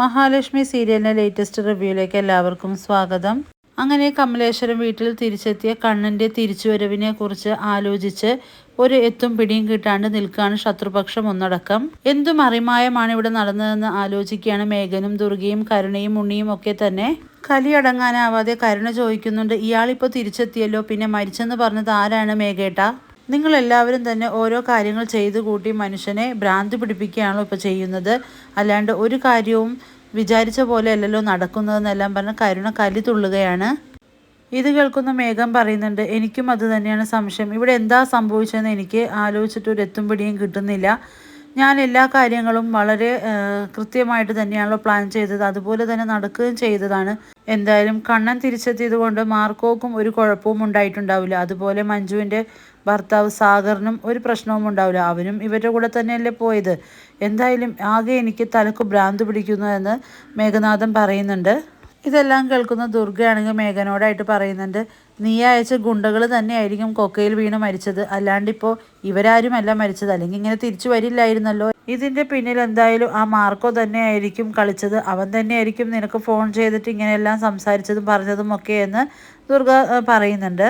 മഹാലക്ഷ്മി സീരിയലിന്റെ ലേറ്റസ്റ്റ് റിവ്യൂയിലേക്ക് എല്ലാവർക്കും സ്വാഗതം. അങ്ങനെ കമലേശ്വരം വീട്ടിൽ തിരിച്ചെത്തിയ കണ്ണന്റെ തിരിച്ചുവരവിനെ കുറിച്ച് ആലോചിച്ച് ഒരു എത്തും പിടിയും കിട്ടാണ്ട് നിൽക്കുകയാണ് ശത്രുപക്ഷം ഒന്നടക്കം. എന്തു മറിമായമാണ് ഇവിടെ നടന്നതെന്ന് ആലോചിക്കുകയാണ് മേഘനും ദുർഗയും കരുണയും ഉണ്ണിയും ഒക്കെ തന്നെ. കലിയടങ്ങാനാവാതെ കരുണ ചോദിക്കുന്നുണ്ട് ഇയാളിപ്പോൾ തിരിച്ചെത്തിയല്ലോ? പിന്നെ മരിച്ചെന്ന് പറഞ്ഞത് ആരാണ് മേഘേട്ട? നിങ്ങൾ എല്ലാവരും തന്നെ ഓരോ കാര്യങ്ങൾ ചെയ്തു കൂട്ടി മനുഷ്യനെ ഭ്രാന്ത് പിടിപ്പിക്കുകയാണല്ലോ ഇപ്പോൾ ചെയ്യുന്നത്. അല്ലാണ്ട് ഒരു കാര്യവും വിചാരിച്ച പോലെ അല്ലല്ലോ നടക്കുന്നതെന്നെല്ലാം പറഞ്ഞ് കരുണ കലി തുള്ളുകയാണ്. ഇത് കേൾക്കുന്ന മേഘം പറയുന്നുണ്ട് എനിക്കും അത് തന്നെയാണ് സംശയം. ഇവിടെ എന്താ സംഭവിച്ചതെന്ന് എനിക്ക് ആലോചിച്ചിട്ട് ഒരു എത്തും പിടിയും കിട്ടുന്നില്ല. ഞാൻ എല്ലാ കാര്യങ്ങളും വളരെ കൃത്യമായിട്ട് തന്നെയാണല്ലോ പ്ലാൻ ചെയ്തത്. അതുപോലെ തന്നെ നടക്കുകയും ചെയ്തതാണ്. എന്തായാലും കണ്ണൻ തിരിച്ചെത്തിയത് കൊണ്ട് മാർക്കോക്കും ഒരു കുഴപ്പവും ഉണ്ടായിട്ടുണ്ടാവില്ല. അതുപോലെ മഞ്ജുവിന്റെ ഭർത്താവ് സാഗറിനും ഒരു പ്രശ്നവും ഉണ്ടാവില്ല. അവനും ഇവരുടെ കൂടെ തന്നെയല്ലേ പോയത്. എന്തായാലും ആകെ എനിക്ക് തലക്ക് ഭ്രാന്ത് പിടിക്കുന്നു എന്ന് മേഘനാഥൻ പറയുന്നുണ്ട്. ഇതെല്ലാം കേൾക്കുന്ന ദുർഗയാണെങ്കിൽ മേഘനോടായിട്ട് പറയുന്നുണ്ട് നീ അയച്ച ഗുണ്ടകൾ തന്നെയായിരിക്കും കൊക്കയിൽ വീണ് മരിച്ചത്. അല്ലാണ്ടിപ്പോൾ ഇവരാരുമല്ല മരിച്ചത്. അല്ലെങ്കിൽ ഇങ്ങനെ തിരിച്ചു വരില്ലായിരുന്നല്ലോ. ഇതിന്റെ പിന്നിൽ എന്തായാലും ആ മാർക്കോ തന്നെയായിരിക്കും കളിച്ചത്. അവൻ തന്നെയായിരിക്കും നിനക്ക് ഫോൺ ചെയ്തിട്ട് ഇങ്ങനെയെല്ലാം സംസാരിച്ചതും പറഞ്ഞതും ഒക്കെ എന്ന് ദുർഗ പറയുന്നുണ്ട്.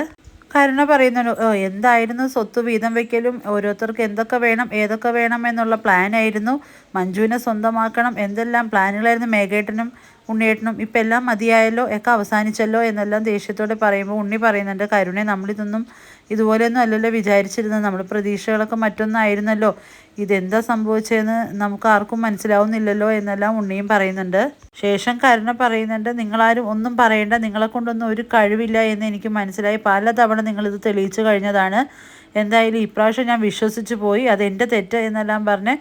കരുണ പറയുന്നു ഓ എന്തായിരുന്നു സ്വത്ത് വീതം വയ്ക്കലും ഓരോരുത്തർക്ക് എന്തൊക്കെ വേണം ഏതൊക്കെ വേണം എന്നുള്ള പ്ലാനായിരുന്നു മഞ്ജുവിനെ സ്വന്തമാക്കണം. എന്തെല്ലാം പ്ലാനുകളായിരുന്നു മേഘേട്ടനും ഉണ്ണിയേട്ടനും? ഇപ്പം എല്ലാം മതിയായല്ലോ? ഒക്കെ അവസാനിച്ചല്ലോ? എന്നെല്ലാം ദേഷ്യത്തോടെ പറയുമ്പോൾ ഉണ്ണി പറയുന്നുണ്ട് കരുണെ നമ്മളിതൊന്നും ഇതുപോലെയൊന്നും അല്ലല്ലോ വിചാരിച്ചിരുന്നത്. നമ്മൾ പ്രതീക്ഷകളൊക്കെ മറ്റൊന്നായിരുന്നല്ലോ. ഇതെന്താ സംഭവിച്ചതെന്ന് നമുക്ക് ആർക്കും മനസ്സിലാവുന്നില്ലല്ലോ എന്നെല്ലാം ഉണ്ണിയും പറയുന്നുണ്ട്. ശേഷം കരുണ പറയുന്നുണ്ട് നിങ്ങളാരും ഒന്നും പറയേണ്ട നിങ്ങളെ കൊണ്ടൊന്നും ഒരു കഴിവില്ല എന്ന് എനിക്ക് മനസ്സിലായി. പലതവണ നിങ്ങളിത് തെളിയിച്ചു കഴിഞ്ഞതാണ്. എന്തായാലും ഇപ്രാവശ്യം ഞാൻ വിശ്വസിച്ചു പോയി. അതെന്റെ തെറ്റ് എന്നെല്ലാം പറഞ്ഞ്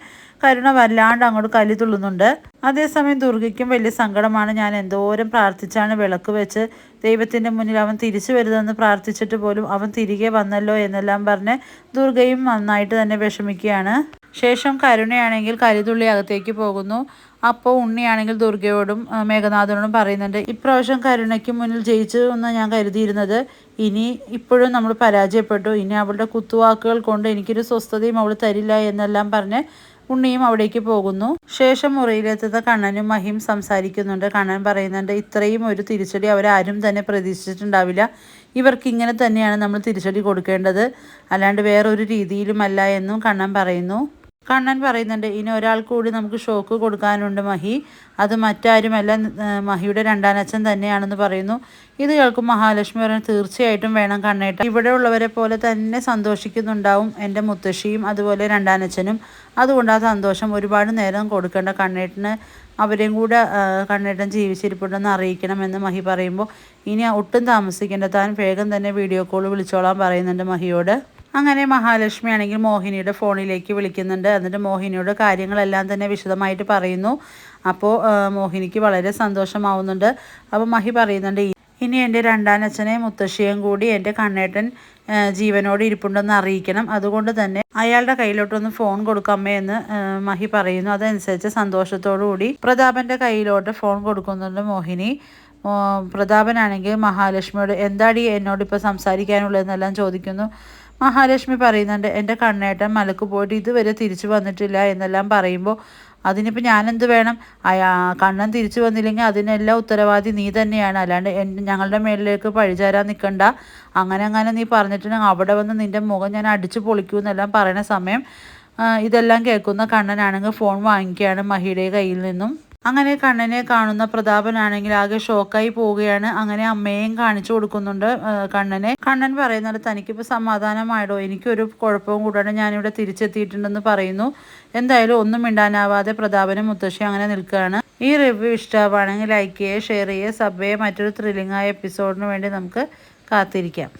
കരുണ വല്ലാണ്ട് അങ്ങോട്ട് കലി തുള്ളുന്നുണ്ട്. അതേസമയം ദുർഗയ്ക്കും വലിയ സങ്കടമാണ്. ഞാൻ എന്തോരം പ്രാർത്ഥിച്ചാണ് വിളക്ക് വെച്ച് ദൈവത്തിന്റെ മുന്നിൽ അവൻ തിരിച്ചു വരുതെന്ന് പ്രാർത്ഥിച്ചിട്ട് പോലും അവൻ തിരികെ വന്നല്ലോ എന്നെല്ലാം പറഞ്ഞ് ദുർഗയും നന്നായിട്ട് തന്നെ വിഷമിക്കുകയാണ്. ശേഷം കരുണയാണെങ്കിൽ കലിതുള്ളി അകത്തേക്ക് പോകുന്നു. അപ്പോൾ ഉണ്ണിയാണെങ്കിൽ ദുർഗയോടും മേഘനാഥനോടും പറയുന്നുണ്ട് ഇപ്രാവശ്യം കരുണയ്ക്ക് മുന്നിൽ ജയിച്ചു എന്ന് ഞാൻ കരുതിയിരുന്നത്. ഇനി ഇപ്പോഴും നമ്മൾ പരാജയപ്പെട്ടു. ഇനി അവളുടെ കുത്തുവാക്കുകൾ കൊണ്ട് എനിക്കൊരു സ്വസ്ഥതയും അവൾ തരില്ല എന്നെല്ലാം പറഞ്ഞ് ഉണ്ണിയും അവിടേക്ക് പോകുന്നു. ശേഷം മുറിയിലെത്തുന്ന കണ്ണനും മഹിം സംസാരിക്കുന്നുണ്ട്. കണ്ണൻ പറയുന്നുണ്ട് ഇത്രയും ഒരു തിരിച്ചടി അവരാരും തന്നെ പ്രതീക്ഷിച്ചിട്ടുണ്ടാവില്ല. ഇവർക്ക് ഇങ്ങനെ തന്നെയാണ് നമ്മൾ തിരിച്ചടി കൊടുക്കേണ്ടത്. അല്ലാണ്ട് വേറൊരു രീതിയിലുമല്ല എന്നും കണ്ണൻ പറയുന്നു. കണ്ണൻ പറയുന്നുണ്ട് ഇനി ഒരാൾ കൂടി നമുക്ക് ഷോക്ക് കൊടുക്കാനുണ്ട് മഹി. അത് മറ്റാരുമല്ല. മഹിയുടെ രണ്ടാനച്ഛൻ തന്നെയാണെന്ന് പറയുന്നു. ഇത് കേൾക്കും മഹാലക്ഷ്മി പറയാൻ തീർച്ചയായിട്ടും വേണം കണ്ണേട്ട ഇവിടെ ഉള്ളവരെ പോലെ തന്നെ സന്തോഷിക്കുന്നുണ്ടാവും എന്റെ മുത്തശ്ശിയും അതുപോലെ രണ്ടാനച്ഛനും. അതുകൊണ്ട് ആ സന്തോഷം ഒരുപാട് നേരം കൊടുക്കേണ്ട കണ്ണേട്ടന്. അവരെയും കൂടെ കണ്ണേട്ടൻ ജീവിച്ചിരിപ്പുണ്ടെന്ന് അറിയിക്കണമെന്ന് മഹി പറയുമ്പോൾ ഇനി ഒട്ടും താമസിക്കേണ്ട. താൻ വേഗം തന്നെ വീഡിയോ കോൾ വിളിച്ചോളാൻ പറയുന്നുണ്ട് മഹിയോട്. അങ്ങനെ മഹാലക്ഷ്മി ആണെങ്കിൽ മോഹിനിയുടെ ഫോണിലേക്ക് വിളിക്കുന്നുണ്ട്. എന്നിട്ട് മോഹിനിയുടെ കാര്യങ്ങളെല്ലാം തന്നെ വിശദമായിട്ട് പറയുന്നു. അപ്പോൾ മോഹിനിക്ക് വളരെ സന്തോഷമാവുന്നുണ്ട്. അപ്പോൾ മഹി പറയുന്നുണ്ട് ഇനി എന്റെ രണ്ടാനച്ഛനെയും മുത്തശ്ശിയും കൂടി എന്റെ കണ്ണേട്ടൻ ജീവനോട് ഇരിപ്പുണ്ടെന്ന് അറിയിക്കണം. അതുകൊണ്ട് തന്നെ അയാളുടെ കയ്യിലോട്ടൊന്ന് ഫോൺ കൊടുക്കാമേ എന്ന് മഹി പറയുന്നു. അതനുസരിച്ച് സന്തോഷത്തോടു കൂടി പ്രതാപന്റെ കയ്യിലോട്ട് ഫോൺ കൊടുക്കുന്നുണ്ട് മോഹിനി. പ്രതാപനാണെങ്കിൽ മഹാലക്ഷ്മിയോട് എന്താടി എന്നോട് ഇപ്പോൾ സംസാരിക്കാനുള്ളതെന്നെല്ലാം ചോദിക്കുന്നു. മഹാലക്ഷ്മി പറയുന്നുണ്ട് എന്റെ കണ്ണേട്ടൻ മലക്ക് പോയിട്ട് ഇതുവരെ തിരിച്ചു വന്നിട്ടില്ല എന്നെല്ലാം പറയുമ്പോൾ അതിനിപ്പോൾ ഞാനെന്ത് വേണം? അയാ കണ്ണൻ തിരിച്ചു വന്നില്ലെങ്കിൽ അതിനെല്ലാം ഉത്തരവാദി നീ തന്നെയാണ്. അല്ലാണ്ട് ഞങ്ങളുടെ മേളിലേക്ക് പഴിചാരാൻ നിൽക്കണ്ട അങ്ങനെ അങ്ങനെ നീ പറഞ്ഞിട്ടുണ്ടെങ്കിൽ അവിടെ വന്ന് നിന്റെ മുഖം ഞാൻ അടിച്ചു പൊളിക്കൂ എന്നെല്ലാം പറയുന്ന സമയം ഇതെല്ലാം കേൾക്കുന്ന കണ്ണനാണെങ്കിൽ ഫോൺ വാങ്ങിക്കുകയാണ് മഹിയുടെ കയ്യിൽ നിന്നും. അങ്ങനെ കണ്ണനെ കാണുന്ന പ്രതാപനാണെങ്കിൽ ആകെ ഷോക്കായി പോവുകയാണ്. അങ്ങനെ അമ്മയെയും കാണിച്ചു കൊടുക്കുന്നുണ്ട് കണ്ണനെ. കണ്ണൻ പറയുന്നത് തനിക്കിപ്പോൾ സമാധാനമായിടോ? എനിക്കൊരു കുഴപ്പവും കൂടാണ് ഞാനിവിടെ തിരിച്ചെത്തിയിട്ടുണ്ടെന്ന് പറയുന്നു. എന്തായാലും ഒന്നും മിണ്ടാനാവാതെ പ്രതാപനും മുത്തശ്ശി അങ്ങനെ നിൽക്കുകയാണ്. ഈ റിവ്യൂ ഇഷ്ടമാണെങ്കിൽ ലൈക്ക് ചെയ്യുക ഷെയർ ചെയ്യുക സബ് ചെയ്യുക. മറ്റൊരു ത്രില്ലിംഗ് ആയ എപ്പിസോഡിന് വേണ്ടി നമുക്ക് കാത്തിരിക്കാം.